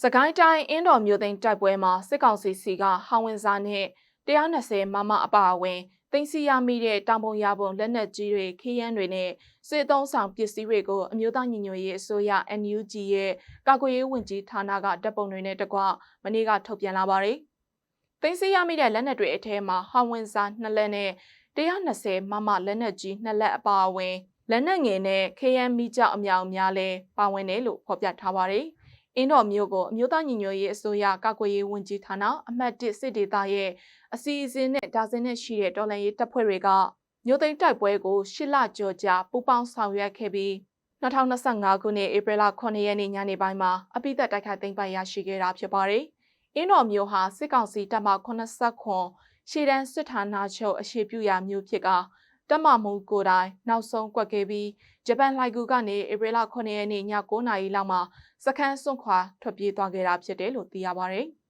စကိုင်းတိုင်းအင်းတော်မြို့သိမ်းတိုက်ပွဲမှာစစ်ကောင်စီစီကဟောင်ဝင်စာနဲ့120မမအပါအဝင်တင်စီရမိတဲ့တောင်ပုံရပုံလက်နက်ကြီးတွေခီးရန်တွေနဲ့စစ်သုံးဆောင်ပစ္စည်းတွေကိုအမျိုးသားညီညွတ်ရေးအစိုးရ NUG ရဲ့ကာကွယ်ရေးဝန်ကြီးဌာနကတပ်ပုံတွေနဲ့တကွမနေ့ကထုတ်ပြန်လာပါတယ်။တင်စီရမိတဲ့လက်နက်တွေအထဲမှာဟောင်ဝင်စာနှစ်လက်နဲ့120မမလက်နက်ကြီးနှစ်လက်အပါအဝင်လက်နက်ငယ်နဲ့ခရမ်းမိကြောက်အမြောက်အများလဲပါဝင်တယ်လို့ဖော်ပြထားပါတယ်။ အင်းတော်မျိုးကိုအမျိုးသားညီညွတ်ရေးအစိုးရကာကွယ်ရေးဝန်ကြီးဌာနအမှတ်1စစ်ဒေသရဲ့အစီအစဉ်နဲ့ဒါဇင်နဲ့ရှိတဲ့တော်လှန်ရေးတပ်ဖွဲ့တွေကမြို့သိမ်းတိုက်ပွဲကိုရှစ်လကျော်ကြာပူးပေါင်းဆောင်ရွက်ခဲ့ပြီး2025ခုနှစ်ဧပြီလ9ရက်နေ့ညနေပိုင်းမှာအပိသက်တိုက်ခိုက်သိမ်းပိုက်ရရှိခဲ့တာဖြစ်ပါတယ်။အင်းတော်မျိုးဟာစစ်ကောင်စီတပ်မ89ခွန်ရှေ့တန်းစစ်ဌာနချုပ်အရှိပြုရာမျိုးဖြစ်က တက်မမှုကိုယ်တိုင်နောက်ဆုံးကွက်ခဲ့ပြီးဂျပန်လိုက်ကူကနေဧပြီလ9ရက်နေ့ည9:00နာရီလောက်မှာစခန်းစွန့်ခွာထွက်ပြေးသွားခဲ့တာဖြစ်တယ်လို့သိရပါဗျ။